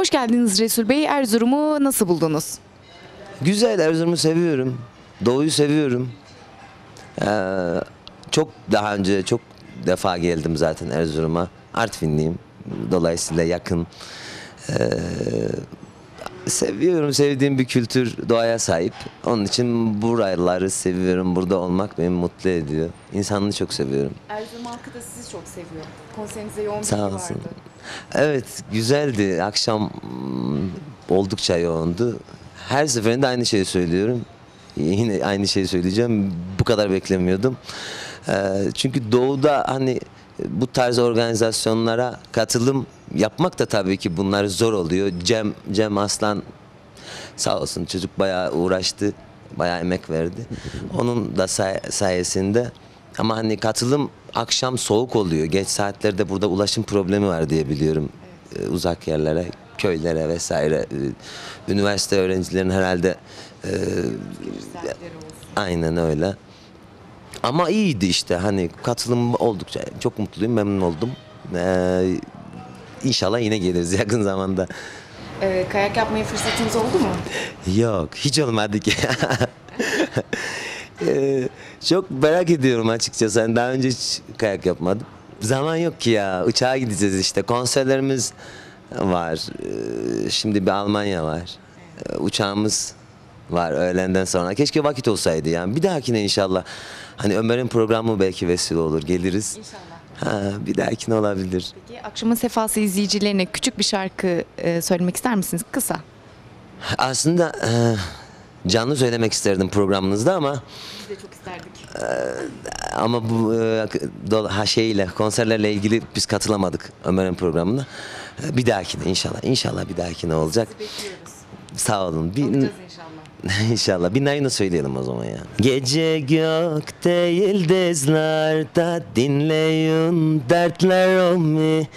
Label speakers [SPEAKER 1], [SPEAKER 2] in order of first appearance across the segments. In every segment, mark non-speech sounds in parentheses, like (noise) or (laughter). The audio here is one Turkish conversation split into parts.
[SPEAKER 1] Hoş geldiniz Resul Bey. Erzurum'u nasıl buldunuz?
[SPEAKER 2] Güzel Erzurum'u seviyorum. Doğu'yu seviyorum. Ee, çok daha önce çok defa geldim zaten Erzurum'a. Artvinliyim. Dolayısıyla yakın. Ee, seviyorum. Sevdiğim bir kültür doğaya sahip. Onun için buraları seviyorum. Burada olmak beni mutlu ediyor. İnsanlığı çok seviyorum.
[SPEAKER 1] Erzurum halkı da sizi çok seviyor. Konserinize yoğun
[SPEAKER 2] Sağ olsun. Evet güzeldi. Akşam mm, oldukça yoğundu. Her seferinde aynı şeyi söylüyorum. Yine aynı şeyi söyleyeceğim. Bu kadar beklemiyordum. Ee, çünkü doğuda hani bu tarz organizasyonlara katılım yapmak da tabii ki bunlar zor oluyor. Cem Cem Aslan sağ olsun çocuk bayağı uğraştı. Bayağı emek verdi. Onun da say- sayesinde ama hani katılım akşam soğuk oluyor. Geç saatlerde burada ulaşım problemi var diye biliyorum. Ee, uzak yerlere, köylere vesaire. Ee, üniversite öğrencilerin herhalde e, aynen öyle. Ama iyiydi işte hani katılım oldukça çok mutluyum, memnun oldum. Ee, inşallah yine geliriz (laughs) yakın zamanda.
[SPEAKER 1] Ee, kayak yapmaya fırsatınız oldu mu?
[SPEAKER 2] Yok hiç olmadı ki. (laughs) Ee, çok merak ediyorum açıkçası. Yani daha önce hiç kayak yapmadım. Zaman yok ki ya. Uçağa gideceğiz işte. Konserlerimiz var. Ee, Şimdi bir Almanya var. Ee, Uçağımız var öğlenden sonra. Keşke vakit olsaydı yani. Bir dahakine inşallah. Hani Ömer'in programı belki vesile olur. Geliriz.
[SPEAKER 1] İnşallah.
[SPEAKER 2] Ha, bir dahakine olabilir.
[SPEAKER 1] Peki akşamın sefası izleyicilerine küçük bir şarkı e, söylemek ister misiniz? Kısa.
[SPEAKER 2] Aslında e, canlı söylemek isterdim programınızda ama
[SPEAKER 1] Biz de çok isterdik.
[SPEAKER 2] Ama bu e, dol- ha şeyle konserlerle ilgili biz katılamadık Ömer'in programına. E, Bir dahakine inşallah. İnşallah bir dahakine olacak.
[SPEAKER 1] Bekliyoruz.
[SPEAKER 2] Sağ olun. Bir,
[SPEAKER 1] inşallah. (laughs)
[SPEAKER 2] İnşallah. Bir Nayn'ı söyleyelim o zaman ya. Gece gökte yıldızlarda dinleyin dertler mi?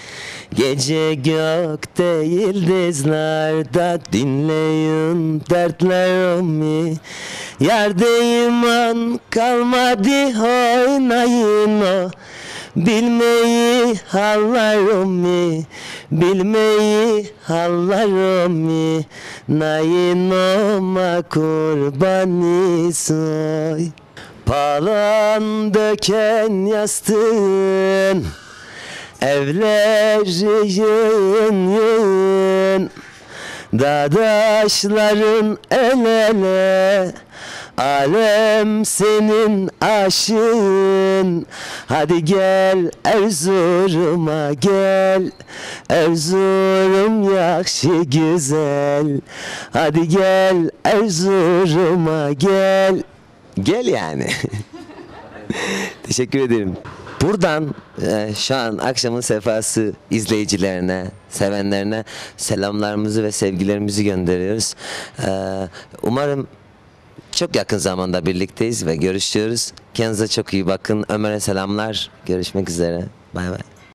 [SPEAKER 2] Gece gökte yıldızlarda dinleyin dertler mi? Yerde iman kalmadı oynayın o. Bilmeyi hallarım bilmeyi hallarım Nayinoma kurbanı soy Palan döken yastığın Evlerin yığın. Dadaşların el ele Alem senin aşığın. Hadi gel Erzurum'a gel. Erzurum yakşı güzel. Hadi gel Erzurum'a gel. Gel yani. (laughs) Teşekkür ederim. Buradan e, şu an akşamın sefası izleyicilerine, sevenlerine selamlarımızı ve sevgilerimizi gönderiyoruz. E, umarım çok yakın zamanda birlikteyiz ve görüşüyoruz. Kendinize çok iyi bakın. Ömer'e selamlar. Görüşmek üzere. Bay bay.